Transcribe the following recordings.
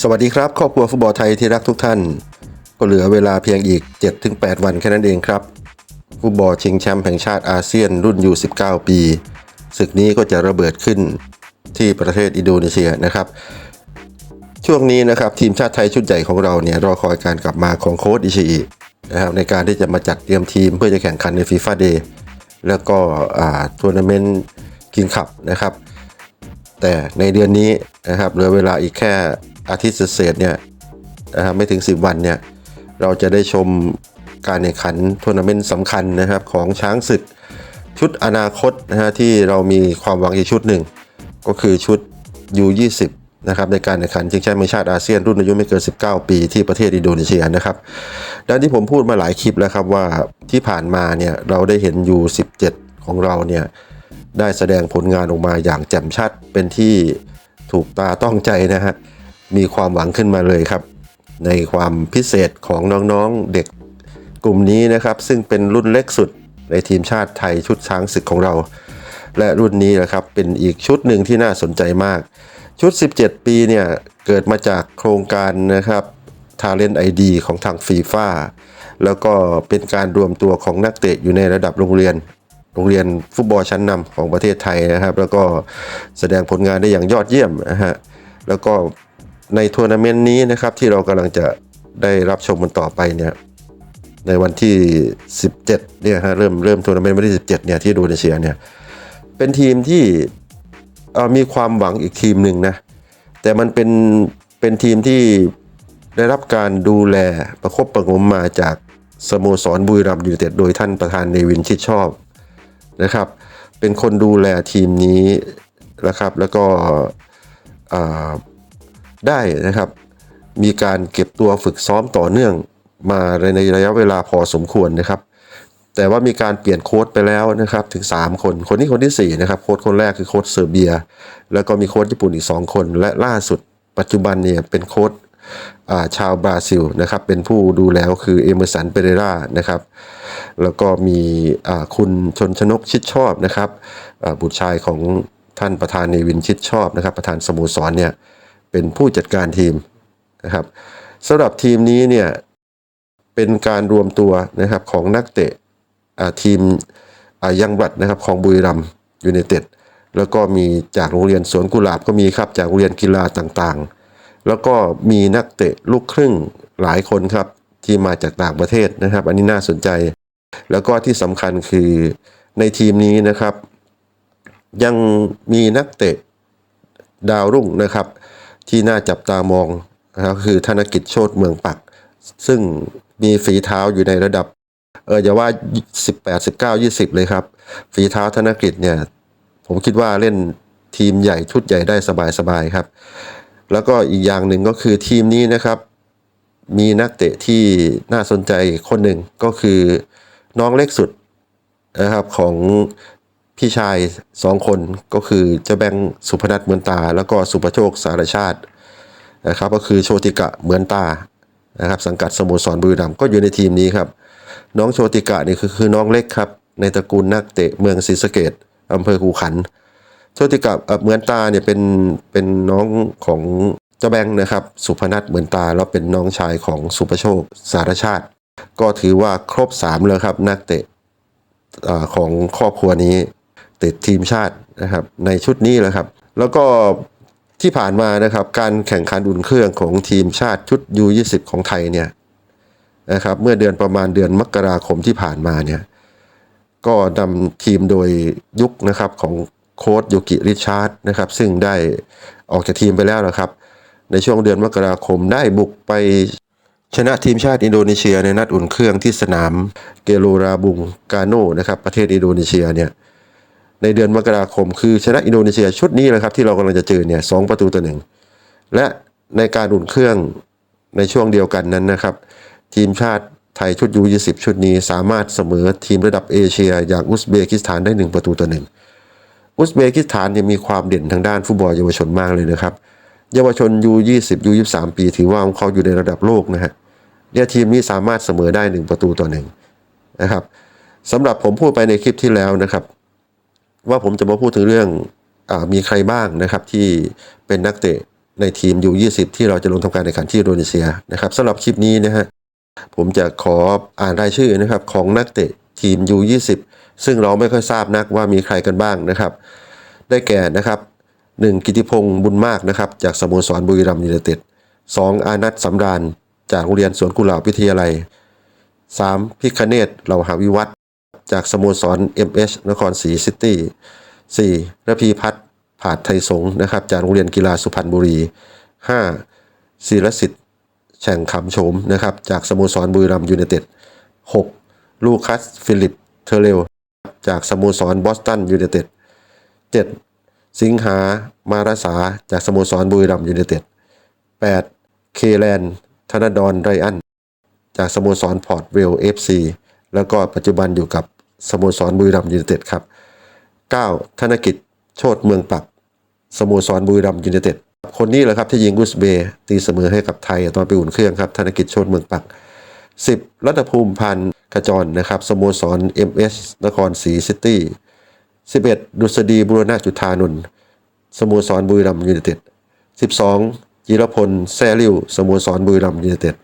สวัสดีครับครอบครัวฟุตบอลไทยที่รักทุกท่าน ก็เหลือเวลาเพียงอีก 7-8 วันแค่นั้นเองครับ ฟุตบอลชิงแชมป์แห่งชาติอาเซียนรุ่นยู19 ปีศึกนี้ก็จะระเบิดขึ้นที่ประเทศอินโดนีเซียนะครับ ช่วงนี้นะครับทีมชาติไทยชุดใหญ่ของเราเนี่ยรอคอยการกลับมาของโค้ชอิชิอินะครับในการที่จะมาจัดเตรียมทีมเพื่อจะแข่งขันในฟีฟ่าเดย์แล้วก็ทัวร์นาเมนต์กิงคับนะครับ แต่ในเดือนนี้นะครับเหลือเวลาอีกแค่อาทิตย์เศษเนี่ยนะครับไม่ถึง 10 วันเนี่ยเราจะได้ชมการแข่งขันทัวร์นาเมนต์สำคัญนะครับของช้างศึกชุดอนาคตนะฮะที่เรามีความหวังอีกชุดหนึ่ง ก็คือชุด U20 นะครับในการแข่งขันชิงแชมป์แห่งชาติอาเซียนรุ่นอายุไม่เกิน 19 ปีที่ประเทศอินโดนีเซียนะครับดังที่ผมพูดมาหลายคลิปแล้วครับว่าที่ผ่านมาเนี่ยเราได้เห็น U17 ของเราเนี่ย ได้แสดงผลงานออกมาอย่างแจ่มชัดเป็นที่ถูกตาต้องใจนะฮะ มีความหวังขึ้นมาเลยครับ ในความพิเศษของน้องๆเด็กกลุ่มนี้นะครับ ซึ่งเป็นรุ่นเล็กสุดในทีมชาติไทยชุดช้างศึกของเรา และรุ่นนี้นะครับเป็นอีกชุดหนึ่งที่น่าสนใจมาก ชุด 17 ปีเนี่ย เกิดมาจากโครงการนะครับ Talent ID ของทางฟีฟ่าแล้วก็เป็นการรวมตัวของนักเตะอยู่ในระดับโรงเรียน รงเรียนฟุตบอลชั้นนำของประเทศไทยนะครับ แล้วก็แสดงผลงานได้อย่างยอดเยี่ยมนะฮะแล้วก็ในทัวร์นาเมนต์นี้นะครับที่เรากำลังจะได้รับชมมันต่อไปเนี่ยในวันที่ 17เนี่ยฮะเริ่มเริ่มทัวร์นาเมนต์วันที่ 17เนี่ยที่อินโดนีเซียเนี่ยเป็นทีมที่มีความหวังอีกทีมหนึ่งนะแต่มันเป็นเป็นทีมที่ได้รับการดูแลประคบประงมมาจากสโมสรบุรีรัมย์ยูไนเต็ดโดยท่านประธานเนวินชิดชอบ นะครับ เป็นคนดูแลทีมนี้นะครับ แล้วก็ได้นะครับ มีการเก็บตัวฝึกซ้อมต่อเนื่องมาในระยะเวลาพอสมควรนะครับ แต่ว่ามีการเปลี่ยนโค้ดไปแล้วนะครับถึง 3 คน คนนี้คนที่ 4 นะครับ โค้ดคนแรกคือโค้ดเซอร์เบีย แล้วก็มีโค้ดญี่ปุ่นอีก 2 คน และล่าสุดปัจจุบันเนี่ยเป็นโค้ด ชาวบราซิลนะครับเป็นผู้ดูแลก็คือเอเมอร์สันเปเรรานะครับแล้วก็มีคุณชนชนกชิดชอบนะครับบุตรชายของท่านประธานเนวินชิดชอบนะครับ ประธานสโมสรเนี่ยเป็นผู้จัดการทีมนะครับสำหรับทีมนี้เนี่ยเป็นการรวมตัวนะครับของนักเตะทีมยังบัดนะครับของบุรีรัมย์ยูไนเต็ดแล้วก็มีจากโรงเรียนสวนกุหลาบก็มีครับจากโรงเรียนกีฬาต่างๆ แล้วก็มีนักเตะลูกครึ่งหลายคนครับ ที่มาจากต่างประเทศนะครับ อันนี้น่าสนใจ แล้วก็ที่สำคัญคือในทีมนี้นะครับ ยังมีนักเตะดาวรุ่งนะครับ ที่น่าจับตามองนะครับคือธนกิจโชตเมืองปัก ซึ่งมีฝีเท้าอยู่ในระดับเอออย่าว่า 18 19 20 เลยครับ ฝีเท้าธนกิจเนี่ย ผมคิดว่าเล่นทีมใหญ่ชุดใหญ่ได้สบายๆครับ แล้วก็อีกอย่างหนึ่งก็คือทีมนี้นะครับ มีนักเตะที่น่าสนใจคนหนึ่งก็คือน้องเล็กสุดนะครับของพี่ชายสองคนก็คือเจ้าแบงสุพนัทเหมือนตา แล้วก็สุประโชคสารชาตินะครับก็คือโชติกะเหมือนตานะครับสังกัดสโมสรบุรีรัมย์ก็อยู่ในทีมนี้ครับน้องโชติกะนี่คือคือน้องเล็กครับในตระกูลนักเตะเมืองศรีสะเกดอำเภอคูขัน โชติกะเอ่อเหมือนตาเนี่ยเป็นเป็นน้องของเจ้าแบงค์นะครับ สุพนัทเหมือนตาแล้วเป็นน้องชายของสุประโชคสารชาติ ก็ถือว่าครบสามเลยครับนักเตะของครอบครัวนี้ติดทีมชาตินะครับในชุดนี้แหละครับ แล้วก็ที่ผ่านมานะครับการแข่งขันอุ่นเครื่องของทีมชาติชุด U20 ของไทยเนี่ยนะครับเมื่อเดือนประมาณเดือนมกราคมที่ผ่านมาเนี่ยก็นำทีมโดยยุคนะครับของ โค้ชยูกิริชาร์ดนะครับซึ่งได้ออกจากทีมไปแล้วนะครับ ในช่วงเดือนมกราคมได้บุกไปชนะทีมชาติอินโดนีเซียในนัดอุ่นเครื่องที่สนามเกโลราบุงกาโนนะครับประเทศอินโดนีเซียเนี่ยในเดือนมกราคมคือชนะอินโดนีเซียชุดนี้เลยครับที่เรากำลังจะเจอเนี่ยสองประตูต่อหนึ่งและในการอุ่นเครื่องในช่วงเดียวกันนั้นนะครับ ทีมชาติไทยชุดยู20ชุดนี้สามารถเสมอทีมระดับเอเชีย อย่างอุซเบกิสถานได้ 1 ประตูต่อหนึ่ง อุซเบกิสถานเนี่ยมีความเด่นทางด้านฟุตบอลเยาวชนมากเลยนะครับ เยาวชนยู20ยู23 ปี ถือว่าเขาอยู่ในระดับโลกนะฮะเนี่ยทีมนี้สามารถเสมอได้ 1 ประตูต่อหนึ่งนะครับสำหรับผมพูดไปในคลิปที่แล้วนะครับ ว่าผมจะมาพูดถึงเรื่องอมีใครบ้างนะครับที่เป็นนักเตะในทีมยู20 ที่เราจะลงทำการแข่งขันที่อินโดนีเซียนะครับสำหรับคลิปนี้นะฮะผมจะขออ่านรายชื่อนะครับของนักเตะ ทีม U20 ซึ่งเราไม่ค่อยทราบนักว่ามีใครกันบ้างนะครับ ได้แก่นะครับหนึ่งกิติพงศ์บุญมากนะครับจากสโมสรบุรีรัมย์ยูไนเต็ดสองอานัทสำราญ จากโรงเรียนสวนกุหลาบวิทยาลัยสามพิคเนตเหล่าหาวิวัฒน์จากสโมสร MH นครศรีซิตี้สี่ระพีพัฒน์ผาดไทยสงนะครับ จากโรงเรียนกีฬาสุพรรณบุรีห้าศิรสิทธิ์แฉ่งขำโฉมนะครับ จากสโมสรบุรีรัมย์ยูไนเต็ดหก ลูคัส ฟิลิป เทเรล จากสโมสรบอสตันยูไนเต็ดเจ็ดสิงหา มาราสา จากสโมสรบุรีรัมยูไนเต็ด 8. เคแลน ธนดรไรอัน จากสโมสรพอร์ตเวลเอฟซีแล้วก็ปัจจุบันอยู่กับสโมสรบุรีรัมยูไนเต็ดครับ 9. ธนกิจ โชตเมืองปัก สโมสรบุรีรัมยูไนเต็ด คนนี้แหละครับที่ยิงกุสเบตีเสมอให้กับไทยตอนไปอุ่นเครื่องครับ ธนกิจโชตเมืองปัก 10. รัตภูมิพันธ์ขจรนะครับสโมสร MS นครศรีซิตี้ 11. ดุษฎีบุรณะจุธานนท์สโมสรบุรีรัมย์ยูไนเต็ด 12. จิรพลแซริวสโมสรบุรีรัมย์ยูไนเต็ด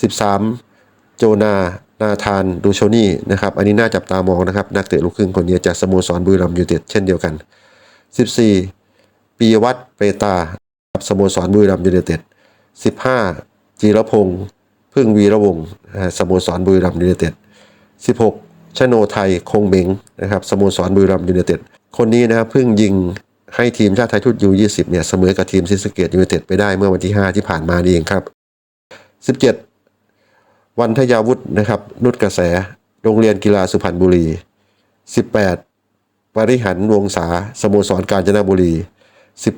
13. โจนานาธานดูโชนี่นะครับอันนี้น่าจับตามองนะครับ นักเตะลูกครึ่งคนนี้จากสโมสรบุรีรัมย์ยูไนเต็ดเช่นเดียวกัน 14. ปีวัฒน์เปตาสโมสรบุรีรัมย์ยูไนเต็ด 15. จิรพงศ์ พึ่งวีระวงศ์สโมสรบุรีรัมย์ยูไนเต็ด 16 ชโนไทยคงเบงนะครับสโมสรบุรีรัมย์ยูไนเต็ด คนนี้นะครับเพิ่งยิงให้ทีมชาติไทยชุดยู20เนี่ยเสมอกับทีมซิสเกตยูไนเต็ดไปได้เมื่อวันที่ 5 ที่ผ่านมานี่เองครับ 17 วันทยาวุฒินะครับนุชกระแส โรงเรียนกีฬาสุพรรณบุรี 18 ปริหันวงศาสโมสรกาญจนบุรี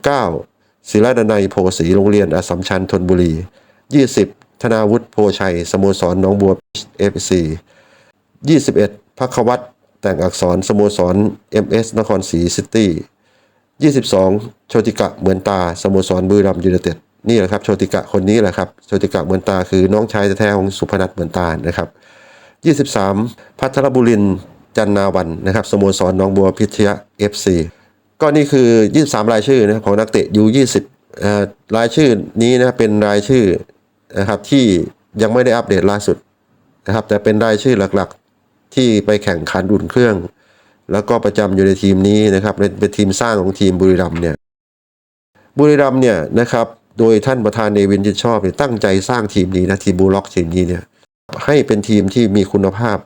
19ศิลดนัยโพสีโรงเรียนอสสัมชัญธนบุรี 20 ธนาวุฒิโพชัยสโมสรหนองบัวเอฟซี21พักวัตแต่งอักษรสโมสร MS นครศรีซิตี้22โชติกะเหมือนตาสโมสรบุรีรัมย์ยูไนเต็ดนี่แหละครับโชติกะคนนี้แหละครับโชติกะเหมือนตาคือน้องชายแท้ๆของสุพนัทเหมือนตานะครับ23พัทรบุรินจันนาวันนะครับสโมสรหนองบัวพิทยา FC ก็นี่คือ 23 รายชื่อนะของนักเตะ U20 เอ่อรายชื่อนี้นะเป็นรายชื่อ นะครับที่ยังไม่ได้อัปเดตล่าสุดนะครับ แต่เป็นรายชื่อหลักๆ ที่ไปแข่งขันอุ่นเครื่อง แล้วก็ประจำอยู่ในทีมนี้นะครับเป็นทีมสร้างของทีมบุรีรัมเนี่ยบุรีรัมเนี่ยนะครับโดยท่านประธานเนวินจิตชอบเนี่ยตั้งใจสร้างทีมนี้นะทีมบูล็อกทีมนี้เนี่ยให้เป็นทีมที่มีคุณภาพ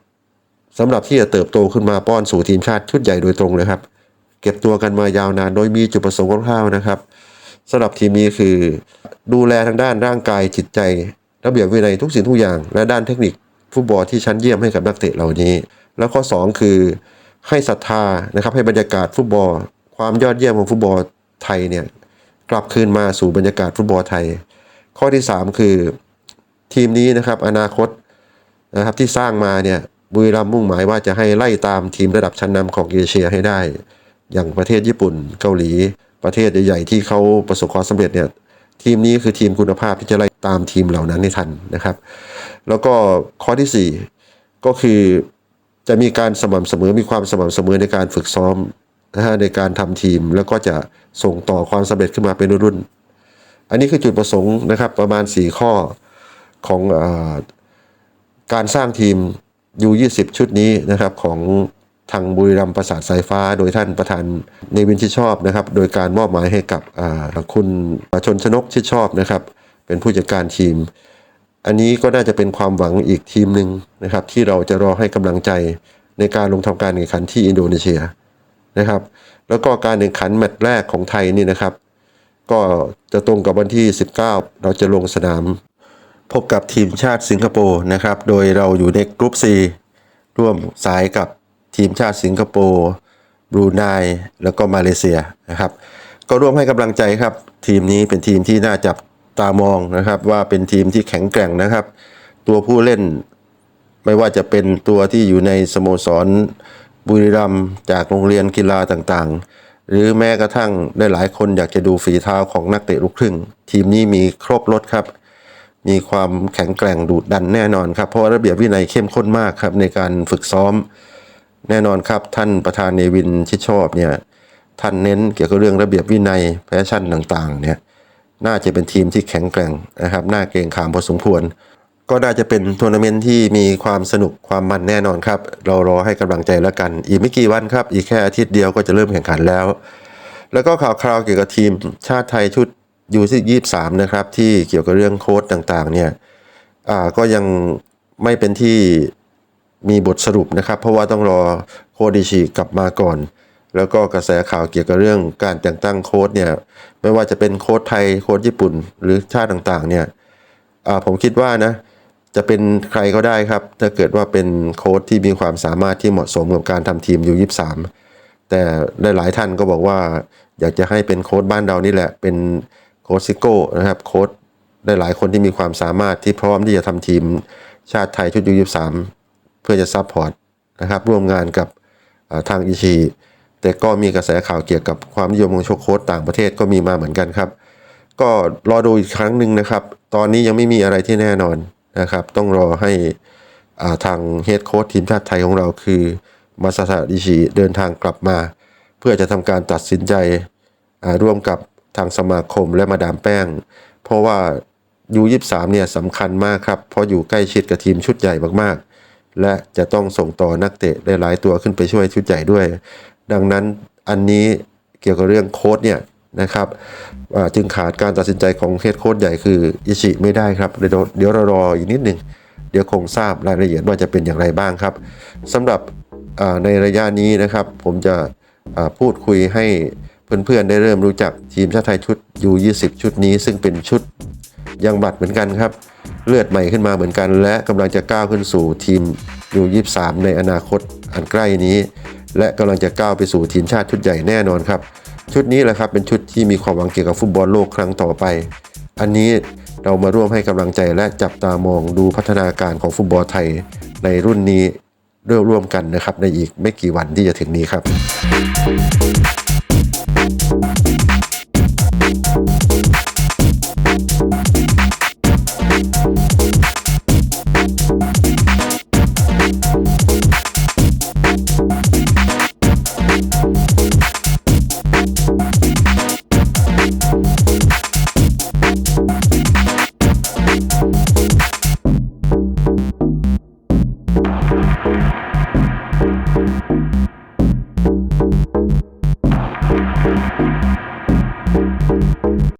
สำหรับที่จะเติบโตขึ้นมาป้อนสู่ทีมชาติชุดใหญ่โดยตรงเลยครับ เก็บตัวกันมายาวนานโดยมีจุดประสงค์คร่าวๆนะครับ สำหรับทีมนี้คือ ดูแลทางด้านร่างกายจิตใจ ระเบียบวินัยทุกสิ่งทุกอย่าง และด้านเทคนิคฟุตบอลที่ชั้นเยี่ยมให้กับนักเตะเหล่านี้ แล้วข้อ 2 คือให้ศรัทธานะครับให้บรรยากาศฟุตบอล ความยอดเยี่ยมของฟุตบอลไทยเนี่ยกลับคืนมาสู่บรรยากาศฟุตบอลไทย ข้อที่ 3 คือทีมนี้นะครับอนาคตนะครับที่สร้างมาเนี่ยบุรีรัมย์มุ่งหมายว่าจะให้ไล่ตามทีมระดับชั้นนำของเอเชียให้ได้ อย่างประเทศญี่ปุ่นเกาหลี ประเทศใหญ่ๆที่เขาประสบความสำเร็จเนี่ยทีมนี้คือทีมคุณภาพที่จะไล่ตามทีมเหล่านั้นให้ทันนะครับ แล้วก็ข้อที่ 4 ก็คือจะมีการสม่ำเสมอมีความสม่ำเสมอในการฝึกซ้อมนะฮะในการทำทีมแล้วก็จะส่งต่อความสำเร็จขึ้นมาเป็นรุ่นๆอันนี้คือจุดประสงค์นะครับประมาณ 4 ข้อของอการสร้างทีม U20 ชุดนี้นะครับของ ทางบุรีรัมย์ประสาทสายฟ้า โดยท่านประธานเนวินชิดชอบนะครับ โดยการมอบหมายให้กับคุณชนชนกชิดชอบนะครับ เป็นผู้จัดการทีม อันนี้ก็น่าจะเป็นความหวังอีกทีมหนึ่งนะครับ ที่เราจะรอให้กำลังใจในการลงทำการแข่งขันที่อินโดนีเซียนะครับ แล้วก็การแข่งขันแมตช์แรกของไทยนี่นะครับ ก็จะตรงกับวันที่ 19 เราจะลงสนาม พบกับทีมชาติสิงคโปร์นะครับ โดยเราอยู่ในกรุ๊ป C ร่วมสายกับ ทีมชาติสิงคโปร์บรูไนแล้วก็มาเลเซียนะครับ ก็ร่วมให้กำลังใจครับ ทีมนี้เป็นทีมที่น่าจับตามองนะครับ ว่าเป็นทีมที่แข็งแกร่งนะครับ ตัวผู้เล่นไม่ว่าจะเป็นตัวที่อยู่ในสโมสรบุรีรัมย์จากโรงเรียนกีฬาต่างๆ หรือแม้กระทั่งได้หลายคนอยากจะดูฝีเท้าของนักเตะลูกครึ่ง ทีมนี้มีครบรถครับ มีความแข็งแกร่งดุดันแน่นอนครับ เพราะระเบียบวินัยเข้มข้นมากครับในการฝึกซ้อม แน่นอนครับท่านประธานเนวินชิดชอบเนี่ยท่านเน้นเกี่ยวกับเรื่องระเบียบวินัยแฟชั่นต่างๆเนี่ยน่าจะเป็นทีมที่แข็งแกร่งนะครับน่าเกรงขามพอสมควร ก็น่าจะเป็นทัวร์นาเมนต์ที่มีความสนุกความมันแน่นอนครับ เรารอให้กำลังใจแล้วกัน อีกไม่กี่วันครับ อีกแค่อาทิตย์เดียวก็จะเริ่มแข่งขันแล้ว แล้วก็ข่าวคราวเกี่ยวกับทีมชาติไทยชุดยูซิยี่สามนะครับที่เกี่ยวกับเรื่องโค้ดต่างๆเนี่ยอ่าก็ยังไม่เป็นที่ มีบทสรุปนะครับ เพราะว่าต้องรอโคดิชิกลับมาก่อน แล้วก็กระแสข่าวเกี่ยวกับเรื่องการแต่งตั้งโค้ดเนี่ยไม่ว่าจะเป็นโค้ดไทยโค้ดญี่ปุ่น หรือชาติต่างๆเนี่ยอ่าผมคิดว่านะจะเป็นใครก็ได้ครับ ถ้าเกิดว่าเป็นโค้ดที่มีความสามารถที่เหมาะสมกับการทำทีมยูยี่สามแต่หลายๆท่านก็บอกว่า อยากจะให้เป็นโค้ดบ้านเรานี่แหละ เป็นโค้ดซิโก้นะครับโค้ดได้หลายคนที่มีความสามารถที่พร้อมที่จะทำทีมชาติไทยชุดยูยี่สาม เพื่อจะซัพพอร์ตนะครับร่วมงานกับทางอิชิแต่ก็มีกระแสข่าวเกี่ยวกับความนิยมของโชคโค้ดต่างประเทศก็มีมาเหมือนกันครับ ก็รอดูอีกครั้งหนึ่งนะครับ ตอนนี้ยังไม่มีอะไรที่แน่นอนนะครับ ต้องรอให้ทางเฮดโค้ชทีมชาติไทยของเราคือมาซาซาดิชิเดินทางกลับมา เพื่อจะทำการตัดสินใจร่วมกับทางสมาคมและมาดามแป้ง เพราะว่ายูยี่สามเนี่ยสำคัญมากครับ เพราะอยู่ใกล้ชิดกับทีมชุดใหญ่มากๆ และจะต้องส่งต่อนักเตะได้หลายตัวขึ้นไปช่วยชุดใหญ่ด้วย ดังนั้นอันนี้เกี่ยวกับเรื่องโค้ดเนี่ยนะครับจึงขาดการตัดสินใจของเฮดโค้ดใหญ่คืออิชิไม่ได้ครับเดี๋ยวเดี๋ยวเรารออีกนิดหนึ่งเดี๋ยวคงทราบรายละเอียดว่าจะเป็นอย่างไรบ้างครับสำหรับในระยะนี้นะครับ ผมจะพูดคุยให้เพื่อนๆได้เริ่มรู้จักทีมชาติไทยชุด U20 ชุดนี้ซึ่งเป็นชุดยังบัตรเหมือนกันครับ เลือดใหม่ขึ้นมาเหมือนกัน และกำลังจะก้าวขึ้นสู่ทีม U23 ในอนาคตอันใกล้นี้ และกำลังจะก้าวไปสู่ทีมชาติชุดใหญ่แน่นอนครับ ชุดนี้แหละครับเป็นชุดที่มีความหวังเกี่ยวกับฟุตบอลโลกครั้งต่อไป อันนี้เรามาร่วมให้กำลังใจและจับตามองดูพัฒนาการของฟุตบอลไทยในรุ่นนี้ร่วมๆกันนะครับในอีกไม่กี่วันที่จะถึงนี้ครับ